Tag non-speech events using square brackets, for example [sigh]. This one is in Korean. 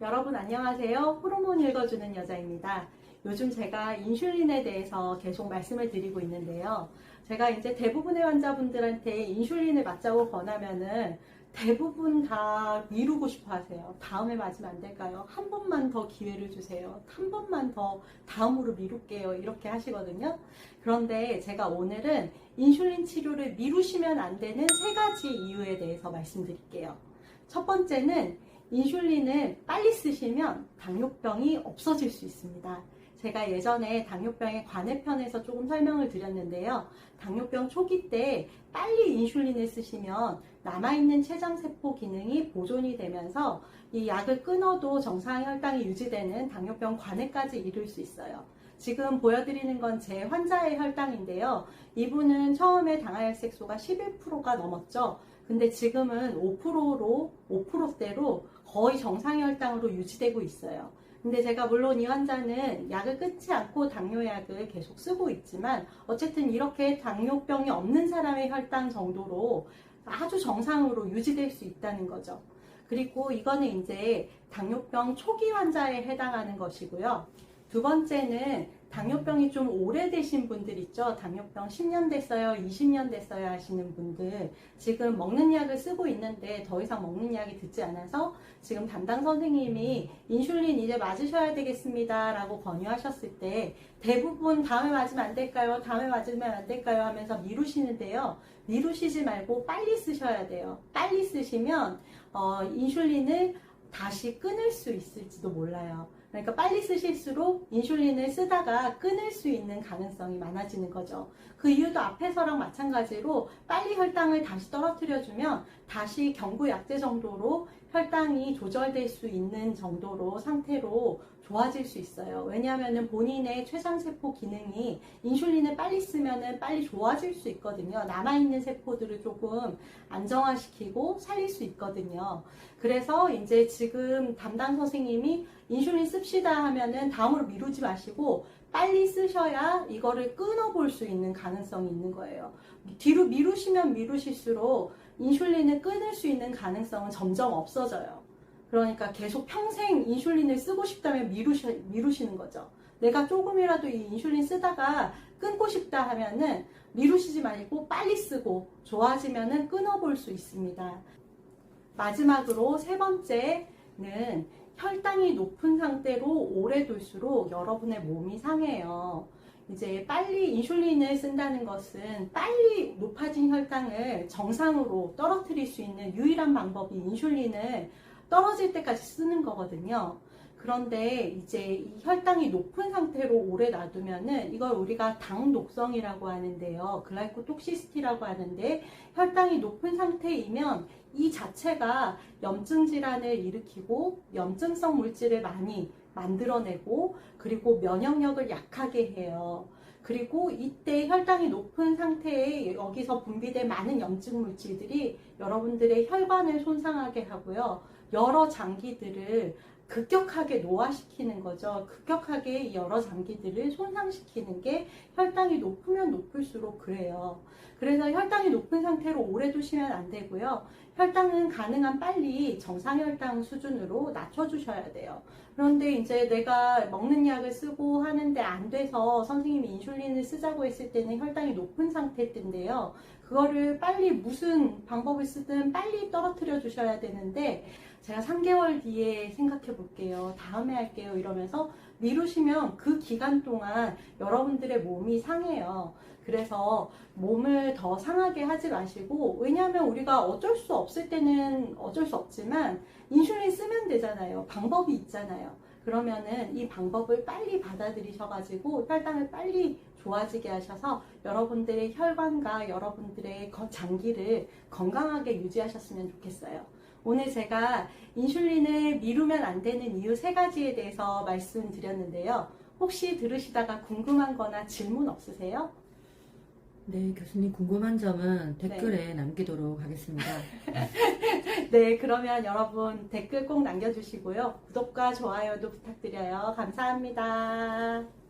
여러분 안녕하세요. 호르몬 읽어주는 여자입니다. 요즘 제가 인슐린에 대해서 계속 말씀을 드리고 있는데요. 제가 이제 대부분의 환자분들한테 인슐린을 맞자고 권하면은 대부분 다 미루고 싶어 하세요. 다음에 맞으면 안 될까요? 한 번만 더 기회를 주세요. 한 번만 더 다음으로 미룰게요. 이렇게 하시거든요. 그런데 제가 오늘은 인슐린 치료를 미루시면 안 되는 세 가지 이유에 대해서 말씀드릴게요. 첫 번째는 인슐린을 빨리 쓰시면 당뇨병이 없어질 수 있습니다. 제가 예전에 당뇨병의 관해편에서 조금 설명을 드렸는데요. 당뇨병 초기 때 빨리 인슐린을 쓰시면 남아있는 췌장세포 기능이 보존이 되면서 이 약을 끊어도 정상 혈당이 유지되는 당뇨병 관해까지 이룰 수 있어요. 지금 보여드리는 건 제 환자의 혈당인데요. 이분은 처음에 당화혈색소가 11%가 넘었죠. 근데 지금은 5%로 5%대로 거의 정상 혈당으로 유지되고 있어요. 근데 제가 물론 이 환자는 약을 끊지 않고 당뇨약을 계속 쓰고 있지만 어쨌든 이렇게 당뇨병이 없는 사람의 혈당 정도로 아주 정상으로 유지될 수 있다는 거죠. 그리고 이거는 이제 당뇨병 초기 환자에 해당하는 것이고요. 두 번째는 당뇨병이 좀 오래되신 분들 있죠. 당뇨병 10년 됐어요, 20년 됐어요 하시는 분들. 지금 먹는 약을 쓰고 있는데 더 이상 먹는 약이 듣지 않아서 지금 담당 선생님이 인슐린 이제 맞으셔야 되겠습니다 라고 권유하셨을 때 대부분 다음에 맞으면 안 될까요? 다음에 맞으면 안 될까요? 하면서 미루시는데요. 미루시지 말고 빨리 쓰셔야 돼요. 빨리 쓰시면 어, 인슐린을 다시 끊을 수 있을지도 몰라요. 그러니까 빨리 쓰실수록 인슐린을 쓰다가 끊을 수 있는 가능성이 많아지는 거죠. 그 이유도 앞에서랑 마찬가지로 빨리 혈당을 다시 떨어뜨려주면 다시 경구 약제 정도로 혈당이 조절될 수 있는 정도로 상태로 좋아질 수 있어요. 왜냐하면 본인의 췌장세포 기능이 인슐린을 빨리 쓰면 빨리 좋아질 수 있거든요. 남아있는 세포들을 조금 안정화시키고 살릴 수 있거든요. 그래서 이제 지금 담당 선생님이 인슐린 씁시다 하면은 다음으로 미루지 마시고 빨리 쓰셔야 이거를 끊어볼 수 있는 가능성이 있는 거예요. 뒤로 미루시면 미루실수록 인슐린을 끊을 수 있는 가능성은 점점 없어져요. 그러니까 계속 평생 인슐린을 쓰고 싶다면 미루시, 미루시는 거죠. 내가 조금이라도 이 인슐린 쓰다가 끊고 싶다 하면은 미루시지 말고 빨리 쓰고 좋아지면은 끊어볼 수 있습니다. 마지막으로 세 번째 는 혈당이 높은 상태로 오래 둘수록 여러분의 몸이 상해요. 이제 빨리 인슐린을 쓴다는 것은 빨리 높아진 혈당을 정상으로 떨어뜨릴 수 있는 유일한 방법이 인슐린을 떨어질 때까지 쓰는 거거든요. 그런데 이제 이 혈당이 높은 상태로 오래 놔두면은 이걸 우리가 당 녹성이라고 하는데요. 글라이코톡시스티라고 하는데 혈당이 높은 상태이면 이 자체가 염증 질환을 일으키고 염증성 물질을 많이 만들어내고 그리고 면역력을 약하게 해요. 그리고 이때 혈당이 높은 상태에 여기서 분비된 많은 염증 물질들이 여러분들의 혈관을 손상하게 하고요. 여러 장기들을 급격하게 노화시키는 거죠. 급격하게 여러 장기들을 손상시키는 게 혈당이 높으면 높을수록 그래요. 그래서 혈당이 높은 상태로 오래 두시면 안 되고요. 혈당은 가능한 빨리 정상혈당 수준으로 낮춰주셔야 돼요. 그런데 이제 내가 먹는 약을 쓰고 하는데 안 돼서 선생님이 인슐린을 쓰자고 했을 때는 혈당이 높은 상태인데요. 그거를 빨리 무슨 방법을 쓰든 빨리 떨어뜨려 주셔야 되는데 제가 3개월 뒤에 생각해 볼게요. 다음에 할게요. 이러면서 미루시면 그 기간 동안 여러분들의 몸이 상해요. 그래서 몸을 더 상하게 하지 마시고, 왜냐하면 우리가 어쩔 수 없을 때는 어쩔 수 없지만, 인슐린 쓰면 되잖아요. 방법이 있잖아요. 그러면은 이 방법을 빨리 받아들이셔가지고 혈당을 빨리 좋아지게 하셔서 여러분들의 혈관과 여러분들의 거- 장기를 건강하게 유지하셨으면 좋겠어요. 오늘 제가 인슐린을 미루면 안 되는 이유 세 가지에 대해서 말씀드렸는데요. 혹시 들으시다가 궁금한 거나 질문 없으세요? 네, 교수님 궁금한 점은 댓글에 남기도록 하겠습니다. [laughs] 네, 그러면 여러분 댓글 꼭 남겨주시고요. 구독과 좋아요도 부탁드려요. 감사합니다.